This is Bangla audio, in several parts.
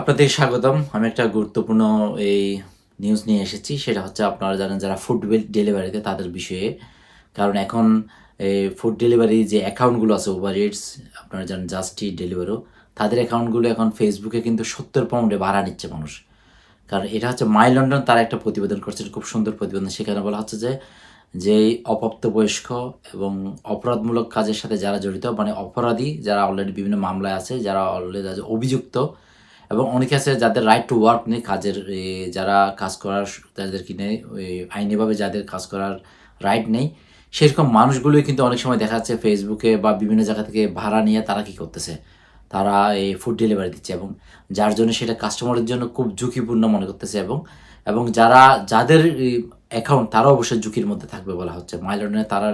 আপনাদের স্বাগতম। আমি একটা গুরুত্বপূর্ণ এই নিউজ নিয়ে এসেছি, সেটা হচ্ছে আপনারা জানেন যারা ফুড ডেলিভারিতে তাদের বিষয়ে। কারণ এখন ফুড ডেলিভারি যে অ্যাকাউন্টগুলো আছে উবার ইটস আপনারা জানেন জাস্টি ডেলিভারও তাদের অ্যাকাউন্টগুলো এখন ফেসবুকে কিন্তু সত্তর পাউন্ডে ভাড়া নিচ্ছে মানুষ। কারণ এটা হচ্ছে মাই লন্ডন তারা একটা প্রতিবেদন করছে খুব সুন্দর প্রতিবেদন। সেখানে বলা হচ্ছে যে যে অপ্রাপ্তবয়স্ক এবং অপরাধমূলক কাজের সাথে যারা জড়িত মানে অপরাধী, যারা অলরেডি বিভিন্ন মামলায় আছে, যারা অলরেডি অভিযুক্ত এবং অনেকে আছে যাদের রাইট টু ওয়ার্ক নেই কাজের যারা কাজ করার, তাদের কিনে আইনিভাবে যাদের কাজ করার রাইট নেই। সেরকম মানুষগুলোই কিন্তু অনেক সময় দেখা যাচ্ছে ফেসবুকে বা বিভিন্ন জায়গা থেকে ভাড়া নিয়ে তারা কি করতেছে? তারা এই ফুড ডেলিভারি দিচ্ছে এবং যার জন্য সেটা কাস্টমারের জন্য খুব ঝুঁকিপূর্ণ মনে করতেছে এবং এবং যারা, যাদের অ্যাকাউন্ট তারা অবশ্যই ঝুঁকির মধ্যে থাকবে বলা হচ্ছে। মাইলনে তারা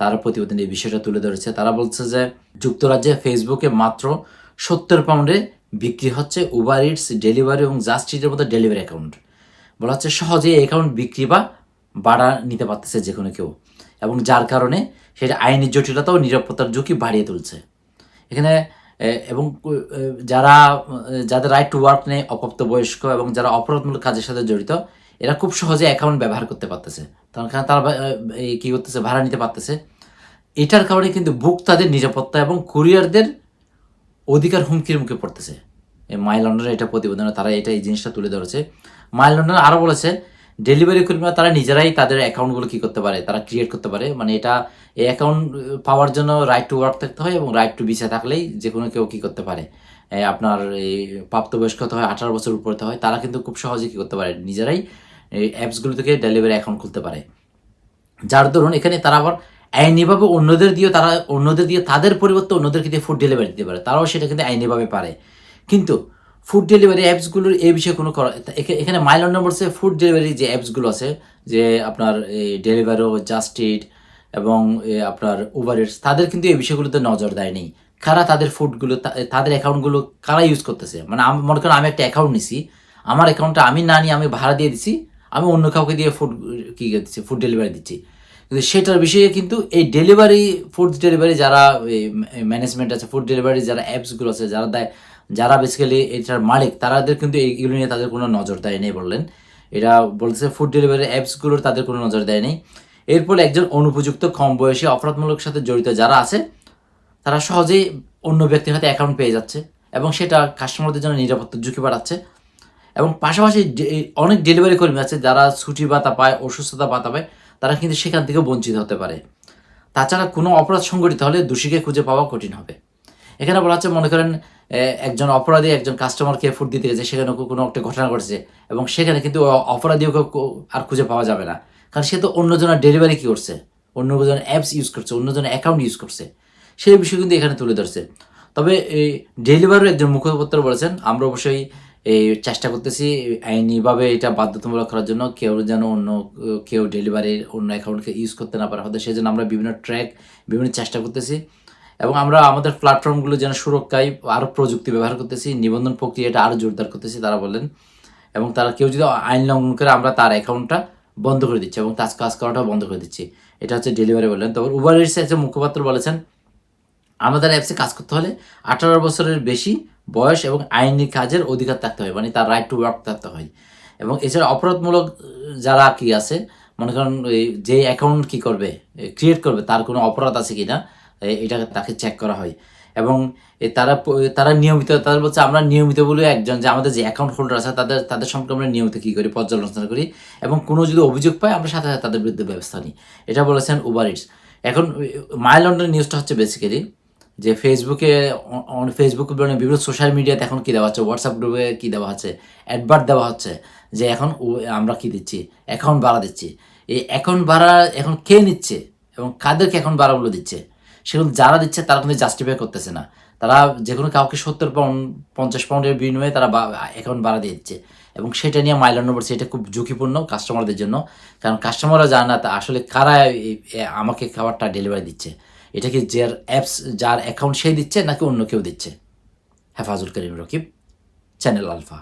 তারা প্রতিবেদন এই বিষয়টা তুলে ধরেছে। তারা বলছে যে যুক্তরাজ্যে ফেসবুকে মাত্র সত্তর পাউন্ডে বিক্রি হচ্ছে উবার ইটস ডেলিভারি এবং জাস্ট ইটের মতো ডেলিভারি অ্যাকাউন্ট বলা হচ্ছে সহজে অ্যাকাউন্ট বিক্রি বা বাড়া নিতে পারতেছে যে কোনো কেউ। এবং যার কারণে সেটা আইনি জটিলতা ও নিরাপত্তার ঝুঁকি বাড়িয়ে তুলছে। এখানে এবং যারা, যাদের রাইট টু ওয়ার্ক নেই, অপ্রাপ্ত বয়স্ক এবং যারা অপরাধমূলক কাজের সাথে জড়িত, এরা খুব সহজে অ্যাকাউন্ট ব্যবহার করতে পারতেছে। তখন কারণ তারা কী করতেছে, ভাড়া নিতে পারতেছে। এটার কারণে কিন্তু বুক তাদের নিরাপত্তা এবং কুরিয়ারদের অধিকার হুমকির মুখে পড়তেছে। এই মাই লন্ডনের এটা প্রতিবেদনে, তারা এটা এই জিনিসটা তুলে ধরেছে। মাই লন্ডন আরও বলেছে ডেলিভারি কর্মীরা, তারা নিজেরাই তাদের অ্যাকাউন্টগুলো কী করতে পারে? তারা ক্রিয়েট করতে পারে? মানে এটা, এই অ্যাকাউন্ট পাওয়ার জন্য রাইট টু ওয়ার্ক থাকতে হয় এবং রাইট টু ভিসা থাকলেই যে কোনো কেউ কী করতে পারে। আপনার এই প্রাপ্তবয়স্ক হতে হয়, আঠারো বছর উপরে হয়, তারা কিন্তু খুব সহজে কী করতে পারে? নিজেরাই এই অ্যাপসগুলো থেকে ডেলিভারি অ্যাকাউন্ট খুলতে পারে। যার দরুন এখানে তারা আবার আইনিভাবে অন্যদের দিয়ে তারা, অন্যদের দিয়ে তাদের পরিবর্তে অন্যদেরকে দিয়ে ফুড ডেলিভারি দিতে পারে। তারাও সেটা কিন্তু আইনিভাবে পারে। কিন্তু ফুড ডেলিভারি অ্যাপসগুলোর এই বিষয়ে কোনো এখানে নম্বর বলছে ফুড ডেলিভারি যে অ্যাপসগুলো আছে, যে আপনার ডেলিভারো জাস্ট এবং আপনার উবার ইটস তাদের কিন্তু এই বিষয়গুলোতে নজর দেয়নি কারা তাদের ফুডগুলো তাদের অ্যাকাউন্টগুলো কারা ইউজ করতেছে? মানে আমি মনে করেন আমি একটা অ্যাকাউন্ট নিছি, আমার অ্যাকাউন্টটা আমি না নিয়ে আমি ভাড়া দিয়ে দিছি, আমি অন্য কাউকে দিয়ে ফুড কি দিচ্ছি ফুড ডেলিভারি দিচ্ছি। কিন্তু সেটার বিষয়ে কিন্তু এই ডেলিভারি ফুড ডেলিভারি যারা ম্যানেজমেন্ট আছে ফুড ডেলিভারি যারা অ্যাপসগুলো আছে, যারা দেয় যারা বেসিক্যালি এটার মালিক তাদের কিন্তু এইগুলো নিয়ে তাদের কোনো নজর দেয় নেই বললেন। এটা বলছে ফুড ডেলিভারি অ্যাপসগুলোর তাদের কোনো নজর দেয় নেই। এরপর একজন অনুপযুক্ত কম বয়সী, অপরাধমূলক সাথে জড়িত যারা আছে, তারা সহজেই অন্য ব্যক্তির হাতে অ্যাকাউন্ট পেয়ে যাচ্ছে এবং সেটা কাস্টমারদের জন্য নিরাপত্তার ঝুঁকি বাড়াচ্ছে। এবং পাশাপাশি অনেক ডেলিভারি কর্মী আছে, যারা ছুটি ভাতা পায়, অসুস্থতা ভাতা পায়, তারা কিন্তু সেখান থেকে বঞ্চিত হতে পারে। তাছাড়া কোনো অপরাধ সংগঠিত হলে দোষীকে খুঁজে পাওয়া কঠিন হবে। এখানে বলা হচ্ছে, মনে করেন একজন অপরাধী একজন কাস্টমারকে ফুড দিতে গেছে, সেখানে কোনো একটা ঘটনা ঘটেছে এবং সেখানে কিন্তু অ- অপরাধীও কেউ আর খুঁজে পাওয়া যাবে না। কারণ সে তো অন্যজনের ডেলিভারি কি করছে? অন্যজনের অ্যাপস ইউজ করছে অন্যজনের অ্যাকাউন্ট ইউজ করছে। সেই বিষয় কিন্তু এখানে তুলে ধরছে। তবে এই ডেলিভারির একজন মুখপাত্র বলেছেন, আমরা অবশ্যই এই চেষ্টা করতেছি আইনিভাবে এটা বাধ্যতামূলক করার জন্য কেউ যেন অন্য কেউ ডেলিভারির অন্য অ্যাকাউন্টকে ইউজ করতে না পারে। হয়তো সেজন্য আমরা বিভিন্ন ট্র্যাক বিভিন্ন চেষ্টা করতেছি। এবং আমরা আমাদের প্ল্যাটফর্মগুলো যেন সুরক্ষায় আরও প্রযুক্তি ব্যবহার করতেছি, নিবন্ধন প্রক্রিয়াটা আরও জোরদার করতেছি, তারা বললেন এবং তারা কেউ যদি আইন লঙ্ঘন করে, আমরা তার অ্যাকাউন্টটা বন্ধ করে দিচ্ছি এবং তার কাজ করাটাও বন্ধ করে দিচ্ছি। এটা হচ্ছে ডেলিভারি বললেন। তবে উবার ইটস একজন মুখপাত্র বলেছেন, আমাদের অ্যাপসে কাজ করতে হলে আঠারো বছরের বেশি বয়স এবং আইনি কাজের অধিকার থাকতে হয় মানে তার রাইট টু ওয়ার্ক থাকতে হয়। এবং এছাড়া অপরাধমূলক যারা কি আছে, মনে করেন যে অ্যাকাউন্ট কি করবে ক্রিয়েট করবে, তার কোনো অপরাধ আছে কি না এটা তাকে চেক করা হয়। এবং তারা তারা নিয়মিত তাদের বলছে, আমরা নিয়মিত বলে একজন যে আমাদের যে অ্যাকাউন্ট হোল্ডার আছে, তাদের তাদের সম্পর্কে আমরা নিয়মিত কী করি, পর্যালোচনা করি এবং কোনো যদি অভিযোগ পাই আমরা সাথে সাথে তাদের বিরুদ্ধে ব্যবস্থা নিই। এটা বলেছেন উবার ইটস এখন মাই লন্ডন নিউজটা হচ্ছে বেসিক্যালি যে ফেসবুকে ফেসবুক বিভিন্ন সোশ্যাল মিডিয়াতে এখন কী দেওয়া হচ্ছে হোয়াটসঅ্যাপ গ্রুপে কী দেওয়া হচ্ছে অ্যাডভার্ট দেওয়া হচ্ছে যে এখন আমরা কি দিচ্ছি অ্যাকাউন্ট ভাড়া দিচ্ছি। এই অ্যাকাউন্ট ভাড়া এখন কে নিচ্ছে এবং কাদেরকে এখন ভাড়াগুলো দিচ্ছে? সেগুলো যারা দিচ্ছে তারা কিন্তু জাস্টিফাই করতেছে না। তারা যে কোনো কাউকে সত্তর পাউন্ড পঞ্চাশ পাউন্ডের বিনিময়ে তারা অ্যাকাউন্ট বাড়া দিচ্ছে। এবং সেটা নিয়ে মাইলানো বলছে এটা খুব ঝুঁকিপূর্ণ কাস্টমারদের জন্য। কারণ কাস্টমাররা জানে না আসলে কারা আমাকে খাবারটা ডেলিভারি দিচ্ছে। এটা কি যার অ্যাপস যার অ্যাকাউন্ট সে দিচ্ছে নাকি অন্য কেউ দিচ্ছে? Hefazul Karim Rakib channel alpha